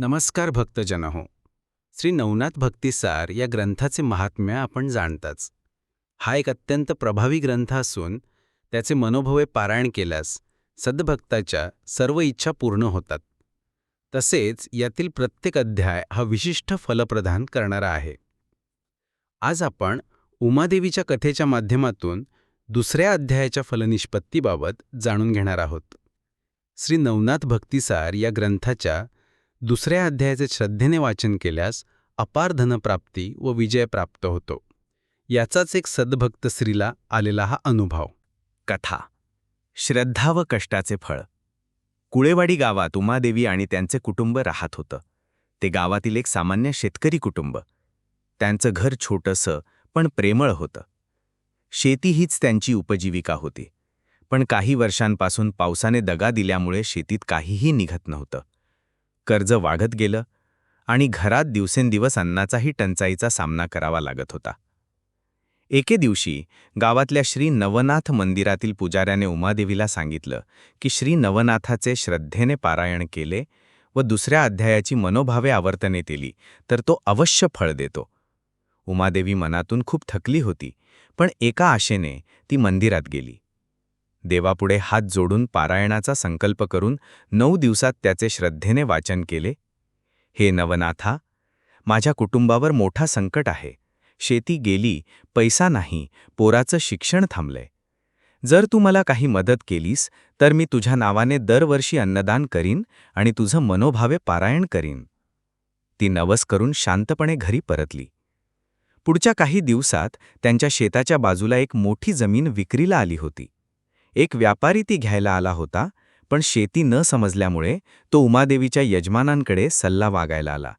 नमस्कार भक्तजन हो. श्री नवनाथ भक्तिसार या ग्रंथाचे महात्म्य आपण जाणताच. हा एक अत्यंत प्रभावी ग्रंथ असून त्याचे मनोभवे पारायण केल्यास सद्भक्ताच्या सर्व इच्छा पूर्ण होतात. तसेच यातील प्रत्येक अध्याय हा विशिष्ट फलप्रधान करणारा आहे. आज आपण उमादेवीच्या कथेच्या माध्यमातून दुसऱ्या अध्यायाच्या फलनिष्पत्तीबाबत जाणून घेणार आहोत. श्री नवनाथ भक्तिसार या ग्रंथाच्या दुसऱ्या अध्यायाचे श्रद्धेने वाचन केल्यास अपार धनप्राप्ती व विजय प्राप्त होतो. याचाच एक सद्भक्त स्त्रीला आलेला हा अनुभव. कथा. श्रद्धा व कष्टाचे फळ. कुळेवाडी गावात उमादेवी आणि त्यांचे कुटुंब राहत होतं. ते गावातील एक सामान्य शेतकरी कुटुंब. त्यांचं घर छोटंसं पण प्रेमळ होतं. शेती हीच त्यांची उपजीविका होती. पण काही वर्षांपासून पावसाने दगा दिल्यामुळे शेतीत काहीही निघत नव्हतं. कर्ज वाढत गेलं आणि घरात दिवसेंदिवस अन्नाचाही टंचाईचा सामना करावा लागत होता. एके दिवशी गावातल्या श्री नवनाथ मंदिरातील पुजाऱ्याने उमादेवीला सांगितलं की श्री नवनाथाचे श्रद्धेने पारायण केले व दुसऱ्या अध्यायाची मनोभावे आवर्तने केली तर तो अवश्य फळ देतो. उमादेवी मनातून खूप थकली होती पण एका आशेने ती मंदिरात गेली. देवापुढे हात जोडून पारायणाचा संकल्प करून नऊ दिवसात त्याचे श्रद्धेने वाचन केले. हे नवनाथा माझ्या कुटुंबावर मोठा संकट आहे. शेती गेली पैसा नाही पोराचं शिक्षण थांबलंय. जर तू मला काही मदत केलीस तर मी तुझ्या नावाने दरवर्षी अन्नदान करीन आणि तुझं मनोभावे पारायण करीन. ती नवस करून शांतपणे घरी परतली. पुढच्या काही दिवसात त्यांच्या शेताच्या बाजूला एक मोठी जमीन विक्रीला आली होती. एक व्यापारी ती घ्यायला आला होता पण शेती न समजल्यामुळे तो उमादेवीच्या यजमानांकडे सल्ला वागायला आला.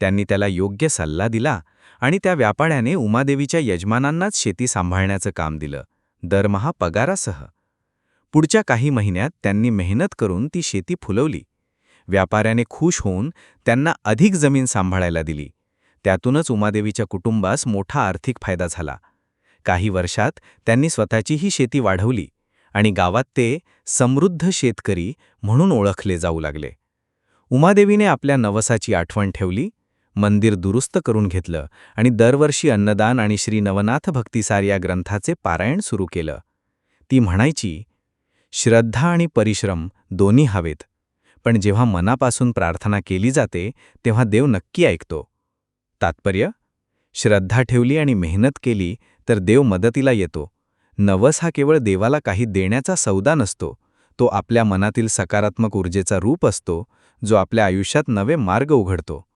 त्यांनी त्याला योग्य सल्ला दिला आणि त्या व्यापाऱ्याने उमादेवीच्या यजमानांनाच शेती सांभाळण्याचं काम दिलं दरमहा पगारासह. पुढच्या काही महिन्यात त्यांनी मेहनत करून ती शेती फुलवली. व्यापाऱ्याने खुश होऊन त्यांना अधिक जमीन सांभाळायला दिली. त्यातूनच उमादेवीच्या कुटुंबास मोठा आर्थिक फायदा झाला. काही वर्षात त्यांनी स्वतःचीही शेती वाढवली. आणि गावात ते समृद्ध शेतकरी म्हणून ओळखले जाऊ लागले. उमादेवीने आपल्या नवसाची आठवण ठेवली मंदिर दुरुस्त करून घेतलं आणि दरवर्षी अन्नदान आणि श्री नवनाथ भक्तिसार या ग्रंथाचे पारायण सुरू केलं. ती म्हणायची श्रद्धा आणि परिश्रम दोन्ही हवेत पण जेव्हा मनापासून प्रार्थना केली जाते तेव्हा देव नक्की ऐकतो. तात्पर्य श्रद्धा ठेवली आणि मेहनत केली तर देव मदतीला येतो. नवस हा केवळ देवाला काही देण्याचा सौदा नसतो तो आपल्या मनातील सकारात्मक ऊर्जेचा रूप असतो जो आपल्या आयुष्यात नवे मार्ग उघडतो.